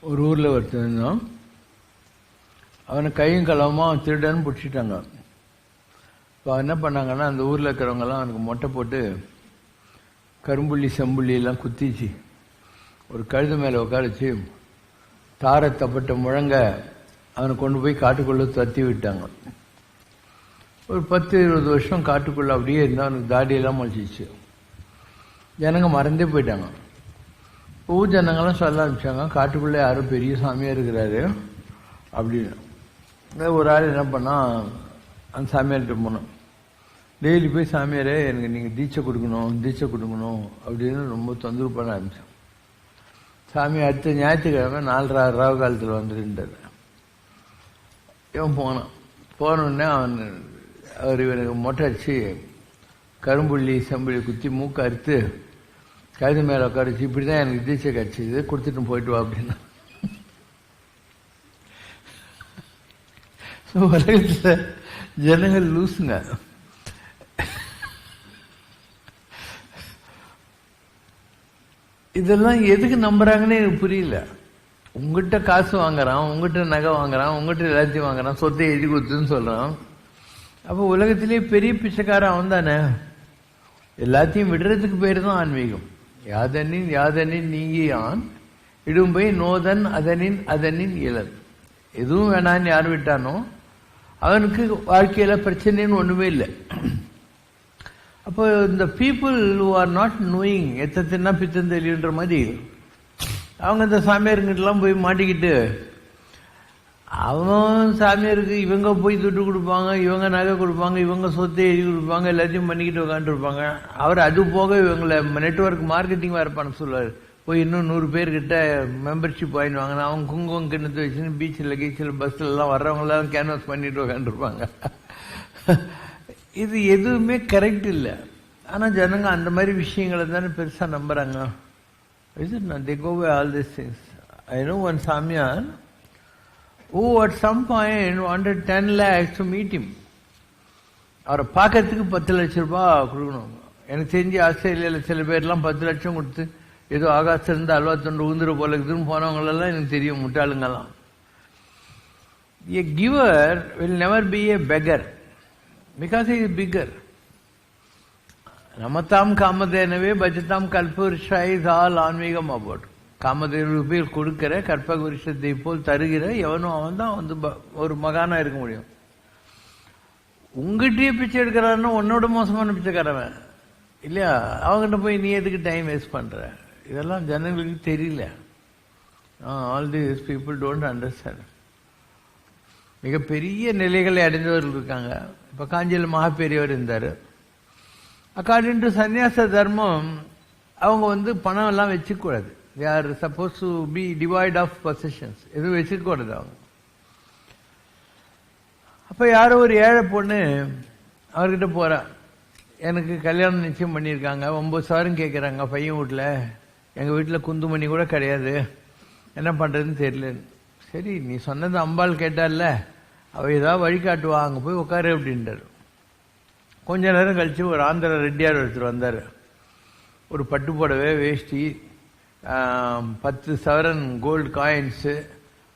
ஒரு ஊரில் ஒருத்தன் இருந்தான். அவனை கையும் களவுமா திருடன்னு பிடிச்சிட்டாங்க. இப்போ என்ன பண்ணாங்கன்னா அந்த ஊரில் இருக்கிறவங்கெல்லாம் அவனுக்கு மொட்டை போட்டு கரும்புள்ளி செம்புள்ளியெல்லாம் குத்திச்சு ஒரு கழுது மேலே உட்காரிச்சு தாரை தப்பட்ட முழங்க அவனை கொண்டு போய் காட்டுக்குள்ளே தத்தி விட்டாங்க. ஒரு பத்து இருபது வருஷம் காட்டுக்குள்ளே அப்படியே இருந்தால் அவனுக்கு தாடியெல்லாம் முளைச்சிச்சு. ஜனங்க மறந்தே போயிட்டாங்க. ஊர் ஜனங்கள்லாம் சொல்ல ஆரம்பிச்சாங்க. காட்டுக்குள்ளே யாரும் பெரிய சாமியாக இருக்கிறாரு. அப்படின்னு. ஒரு ஆள் என்ன பண்ணால் அந்த சாமியார்கிட்ட போனோம் டெய்லி போய் சாமியாரே எனக்கு நீங்கள் தீட்சை கொடுக்கணும் தீட்சை கொடுக்கணும் அப்படின்னு ரொம்ப தொந்தரவு பண்ண ஆரம்பித்தோம் சாமி அடுத்த ஞாயிற்றுக்கிழமை நாலரை ராவு காலத்தில் வந்துருந்தார் இவன் போனான். போனோடனே அவன் அவர் இவனுக்கு மொட்டை அடித்து கரும்புள்ளி செம்புள்ளி குத்தி மூக்க அறுத்து கழுது மேலே உட்காரிச்சு இப்படி தான் எனக்கு தீட்சை கிடச்சிது கொடுத்துட்டு போயிட்டு வா அப்படின்னா. உலகத்தில் ஜனங்கள் லூசுங்க. இதெல்லாம் எதுக்கு நம்புறாங்கன்னு எனக்கு புரியல. உங்ககிட்ட காசு வாங்குறான் உங்ககிட்ட நகை வாங்குறான் உங்ககிட்ட எல்லாத்தையும் வாங்குறான் சொத்தை எழுதி கொடுத்துன்னு சொல்கிறான் அப்போ உலகத்திலேயே பெரிய பிச்சைக்காரன் அவன் தானே எல்லாத்தையும் விடுறதுக்கு பேர் தான் ஆன்மீகம். யாதனின் யாதனின் நீங்கியான் இடும்பை நோதன் அதனின் அதனின் இழல் எதுவும் வேணான்னு யார் விட்டானோ அவனுக்கு வாழ்க்கையில் பிரச்சனைன்னு ஒன்றுமே இல்லை. அப்போ இந்த people who are not knowing எத்த தின்னா பித்தம் தெளிவுன்ற மாதிரி அவங்க இந்த சாமியாருங்கிட்டலாம் போய் மாட்டிக்கிட்டு அவன் சாமியாருக்கு இவங்க போய் துட்டு கொடுப்பாங்க இவங்க நகை கொடுப்பாங்க இவங்க சொத்தை எழுதி கொடுப்பாங்க எல்லாத்தையும் பண்ணிக்கிட்டு உட்காந்துருப்பாங்க அவர் அது போக இவங்களை நெட்ஒர்க் மார்க்கெட்டிங் வேறு பண்ண சொல்லுவார். போய் இன்னும் நூறு பேர்கிட்ட மெம்பர்ஷிப் வாங்கிட்டு வாங்க அவங்க குங்குமம் கிண்ணத்து வச்சுன்னு பீச்சில் கீச்சில் பஸ்ல வர்றவங்களாம் கேன்வாஸ் பண்ணிட்டு உட்காந்துருப்பாங்க இது எதுவுமே கரெக்ட் இல்லை. ஆனால் ஜனங்க அந்த மாதிரி விஷயங்களை தானே பெருசாக நம்புறாங்க. இது நான் தி கோவே all this things I know one சாமியான் who at some point wanted 10 lakhs to meet him. அவரை பார்க்கறதுக்கு பத்து லட்ச ரூபாய் கொடுக்கணும். எனக்கு தெரிஞ்சு ஆஸ்திரேலியாவில் சில பேர்லாம் பத்து லட்சம் கொடுத்து ஏதோ ஆகாசம் இருந்து அல்வா தொண்டு ஊந்துற போல இருக்குதுன்னு போனவங்களெல்லாம் எனக்கு தெரியும் முட்டாளுங்கெல்லாம் a giver will never be a beggar because is bigger நமத்தாம் காமதேனவே பஜதாம் கல்பூர் இஸ் ஆல் ஆன்மீகம் அபவுட் காமதேனு கொடுக்கிற கற்பக விருஷத்தை போல் தருகிற எவனும் அவன் தான் வந்து ஒரு மகானாக இருக்க முடியும். உங்ககிட்டயே பிச்சை எடுக்கிறாருன்னா உன்னோட மோசமான பிச்சைக்காரவன். இல்லையா? அவங்ககிட்ட போய் நீ எதுக்கு டைம் வேஸ்ட் பண்ணுற இதெல்லாம் ஜனங்களுக்கு தெரியல. All this people don't understand மிகப்பெரிய நிலைகளை அடைந்தவர்கள் இருக்காங்க. இப்போ காஞ்சியில் மகாபெரியவர் இருந்தார். அக்கார்டிங் டு சந்நியாச தர்மம் அவங்க வந்து பணம் எல்லாம் வச்சுக்கூடாது. They are supposed to be devoid of positions எதுவும் வச்சுக்கூடாது அவங்க. அப்போ யாரோ ஒரு ஏழை பொண்ணு அவர்கிட்ட போகிறா எனக்கு கல்யாணம் நிச்சயம் பண்ணியிருக்காங்க. ஒம்பது சாரும் கேட்குறாங்க பையன் வீட்டில் எங்கள் வீட்டில் குந்துமணி கூட கிடையாது. என்ன பண்ணுறதுன்னு தெரியல. சரி நீ சொன்னது அம்பாள் கேட்டால அவ ஏதாவது வழிகாட்டுவா அங்கே போய் உட்காரு அப்படின்றார். கொஞ்ச நேரம் கழித்து ஒரு ஆந்திர ரெட்டியார் ஒருத்தர் வந்தார். ஒரு பட்டு புடவை வேஷ்டி பத்து சவரன் கோல்டு காயின்ஸு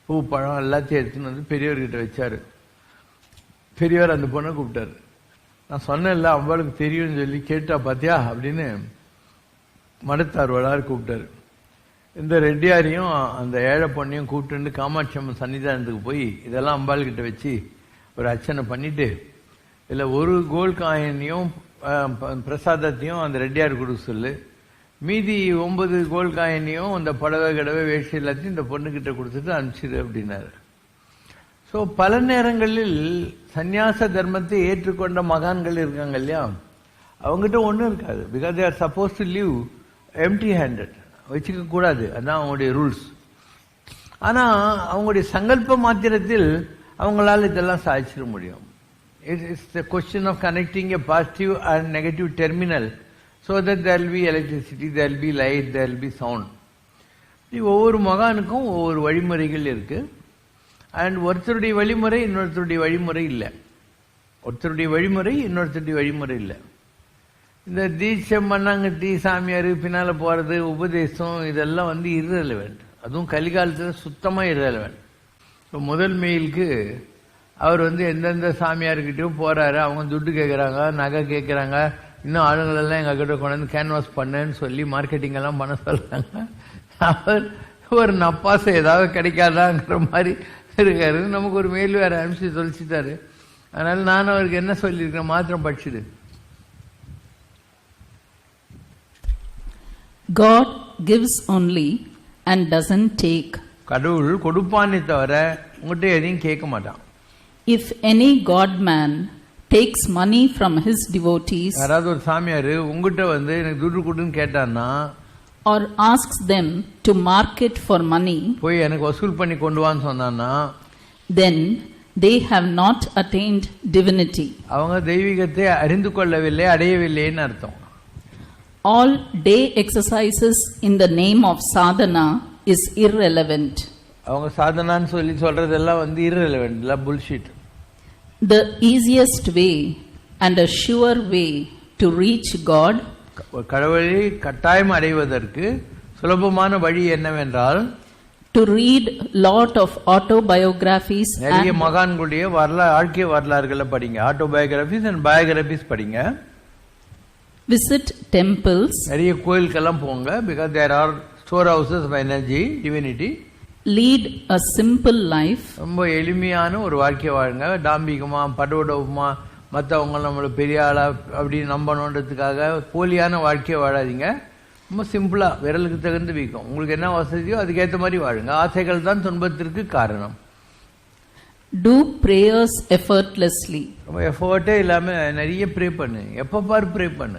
பூ பழம் எல்லாத்தையும் எடுத்துன்னு வந்து பெரியவர்கிட்ட வச்சார். பெரியவர் அந்த பொண்ணை கூப்பிட்டாரு. நான் சொன்னேன்ல அம்பாளுக்கு தெரியும்னு சொல்லி கேட்டா பாத்தியா? அப்படின்னு மடத்தார் கூப்பிட்டாரு. இந்த ரெட்டியாரையும் அந்த ஏழை பொண்ணையும் கூப்பிட்டு காமாட்சி அம்மன் சன்னிதானத்துக்கு போய் இதெல்லாம் அம்பாள்கிட்ட வச்சு ஒரு அர்ச்சனை பண்ணிட்டு இதில் ஒரு கோல்ட் காயினையும் பிரசாதத்தையும் அந்த ரெட்டியார் கொடுக்க சொல்லு. மீதி ஒன்பது கோல் காயினையும் அந்த புடவை கடவை வேஷ்டி எல்லாத்தையும் இந்த பொண்ணுக்கிட்ட கொடுத்துட்டு அனுப்பிச்சிடு அப்படின்னாரு. ஸோ பல நேரங்களில் சந்நியாச தர்மத்தை ஏற்றுக்கொண்ட மகான்கள் இருக்காங்க இல்லையா? அவங்ககிட்ட ஒன்றும் இருக்காது. Because they're supposed to leave empty handed வச்சுக்க கூடாது. அதான் அவங்களுடைய ரூல்ஸ் ஆனால் அவங்களுடைய சங்கல்ப மாத்திரத்தில் அவங்களால இதெல்லாம் சாதிச்சிட முடியும். It is the question of connecting a positive and negative terminal so that there be electricity there be light there be sound ஒவ்வொரு மகானுக்கும் ஒவ்வொரு வழிமுறைகள் இருக்குது அண்ட் ஒருத்தருடைய வழிமுறை இன்னொருத்தருடைய வழிமுறை இல்லை. ஒருத்தருடைய வழிமுறை இன்னொருத்தருடைய வழிமுறை இல்லை. இந்த தீட்சம் பண்ணாங்க தீ சாமியார் பின்னால் போகிறது உபதேசம் இதெல்லாம் வந்து இரலவெண்ட் அதுவும் கலிகாலத்தில் சுத்தமாக இரலவெண்ட் இப்போ முதல் மெயிலுக்கு அவர் வந்து எந்தெந்த சாமியார்கிட்டையும் போகிறாரு அவங்க துட்டு கேட்குறாங்க நகை கேட்குறாங்க இன்னும் ஆளுங்களெல்லாம் எங்கள் கிட்ட கொண்டு வந்து கேன்வாஸ் பண்ணுன்னு சொல்லி மார்க்கெட்டிங் எல்லாம் பண்ண சொல்றாங்க. அவர் ஒரு நப்பாசை ஏதாவது கிடைக்காதாங்கிற மாதிரி இருக்காரு. நமக்கு ஒரு மெயில் வேற அனுப்பிச்சு தொலைச்சிட்டாரு அதனால நான் அவருக்கு என்ன சொல்லியிருக்கேன் மாத்திரம் படிச்சுது God gives only and doesn't take. கடவுள் கொடுப்பானே தவிர உங்கள்கிட்ட எதையும் கேட்க மாட்டான். If any God man takes money from his devotees யாராவது ஒரு சாமியார் உங்ககிட்ட வந்து எனக்கு துட்டு கொடுன்னு கேட்டான்னா or asks them to market for money, போய் எனக்கு வசூல் பண்ணி கொண்டு வான்னு சொன்னான்னா then they have not attained divinity. அவங்க தெய்வீகத்தை அறிந்து கொள்ளவில்லை அடையவில்லைன்னு அர்த்தம் All day exercises in the name of sadhana is irrelevant. அவங்க சாதனான்னு சொல்லி சொல்றதெல்லாம் வந்து irrelevant இல்ல bullshit The easiest way and a sure way to reach God. கடவுளை கட்டாயம் அடைவதற்கு சுலபமான வழி என்னவென்றால் to read lot of autobiographies நிறைய மகான்களுடைய வரலாறு வாழ்க்கை வரலாறுகளை படிங்க. ஆட்டோபயோகிராபிஸ் அண்ட் பயோகிராபிஸ் படிங்க. visit temples, நிறைய கோயிலுக்கெல்லாம் போங்க. Because there are store houses of energy divinity lead a simple life, ரொம்ப எளிமையான ஒரு வாழ்க்கை வாழுங்க. டாம்பிகமா படோடவுமா மற்றவங்க நம்மளை பெரிய ஆளா அப்படின்னு நம்பணுன்றதுக்காக போலியான வாழ்க்கையை வாழாதீங்க. ரொம்ப சிம்பிளா விரலுக்கு தகுந்து வீக்கும். உங்களுக்கு என்ன வசதியோ அதுக்கேற்ற மாதிரி வாழுங்க. ஆசைகள் தான் துன்பத்திற்கு காரணம். Do prayers effortlessly. ரொம்ப எஃபர்ட்டே இல்லாம நிறைய ப்ரே பண்ணு. எப்ப பாரு ப்ரே பண்ணு.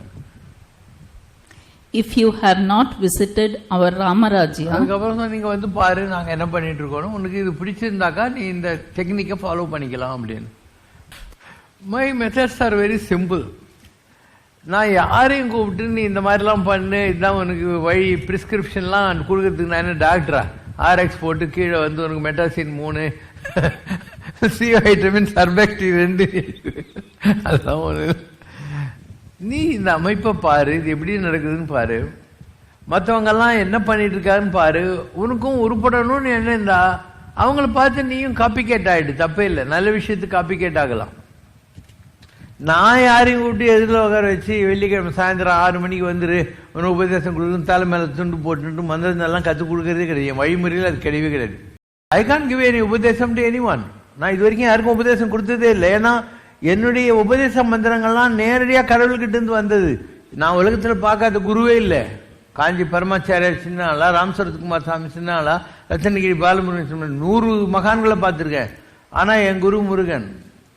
If you have not visited our Ramarajya அதுக்கப்புறம் தான் நீங்க வந்து பாரு நாங்க என்ன பண்ணிட்டு இருக்கோம் உனக்கு இது பிடிச்சிருந்தாக்கா நீ இந்த டெக்னிக்கை ஃபாலோ பண்ணிக்கலாம் அப்படின்னு. My methods are very simple நான் யாரையும் கூப்பிட்டு நீ இந்த மாதிரிலாம் பண்ணு இதுதான் உனக்கு வழி ப்ரிஸ்கிரிப்ஷன்லாம் கொடுக்கறதுக்கு நான் என்ன டாக்டரா ஆர்எக்ஸ் போட்டு கீழே வந்து உனக்கு மெட்டாசின் மூணு சி வைட்டமின் சர்பெக்டி ரெண்டு. அதெல்லாம் ஒன்று நீ இந்த அமைப்பை பாரு இது எப்படி நடக்குதுன்னு பாரு. மற்றவங்கெல்லாம் என்ன பண்ணிட்டு இருக்காருன்னு பாரு. உனக்கும் உருப்படணும்னு என்ன இருந்தா அவங்கள பார்த்து நீயும் காப்பி கேட் ஆயிடு. தப்பே இல்லை. நல்ல விஷயத்துக்கு காப்பி கேட் ஆகலாம். நான் யாரையும் கூப்பிட்டு எதிரில் உட்கார வச்சு வெள்ளிக்கிழமை சாயந்தரம் ஆறு மணிக்கு வந்துரு. உனக்கு உபதேசம் கொடுக்கணும் தலை மேல துண்டு போட்டுட்டு மந்திரத்தெல்லாம் கற்றுக் கொடுக்கறதே கிடையாது. என் வழிமுறையில் அது கிடையவே கிடையாது. ஐ கான் கிவ் எனி உபதேசம் டு எனி ஒன் நான் இது வரைக்கும் யாருக்கும் உபதேசம் கொடுத்ததே இல்லை. ஏன்னா என்னுடைய உபதேச மந்திரங்கள்லாம் நேரடியாக கடவுள்கிட்ட இருந்து வந்தது. நான் உலகத்தில் பார்க்காத குருவே இல்லை. காஞ்சி பரமாச்சாரியார் சின்ன ஆளா ராம் சரத்குமார் சாமி சின்ன ஆளா ரத்தனகிரி பாலமுருகன் சின்ன நூறு மகான்களை பார்த்துருக்கேன். ஆனால் என் குரு முருகன்.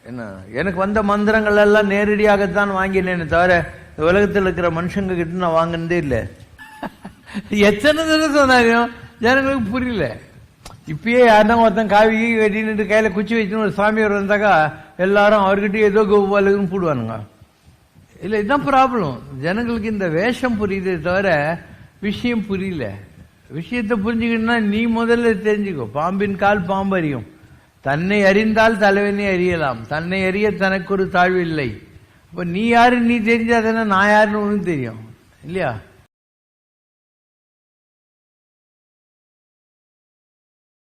என்ன எனக்கு வந்த மந்திரங்கள் எல்லாம் நேரடியாகத்தான் வாங்கினேனே தவிர இந்த உலகத்தில் இருக்கிற மனுஷங்க கிட்ட நான் வாங்கினதே இல்லை. எத்தனை தடவை சொன்னாலும் ஜனங்களுக்கு புரியல. இப்பயே யாருன்னா ஒருத்தன் காவி கட்டின்னு கையில குச்சி வச்சுன்னு ஒரு சாமியார் வந்தாக்கா எல்லாரும் அவர்கிட்ட ஏதோ கோபாலுக்குன்னு போடுவானுங்க. இல்ல இதுதான் ப்ராப்ளம் ஜனங்களுக்கு இந்த வேஷம் புரியுதே தவிர விஷயம் புரியல. விஷயத்தை புரிஞ்சுக்கணும்னா நீ முதல்ல தெரிஞ்சுக்கோ. பாம்பின் கால் பாம்பு அறியும் தன்னை அறிந்தால் தலைவனை அறியலாம். தன்னை அறிய தனக்கு ஒரு தாழ்வு இல்லை. இப்போ நீ யாரு நீ தெரிஞ்சாதானே நான் யாருன்னு உனக்கு தெரியும். இல்லையா?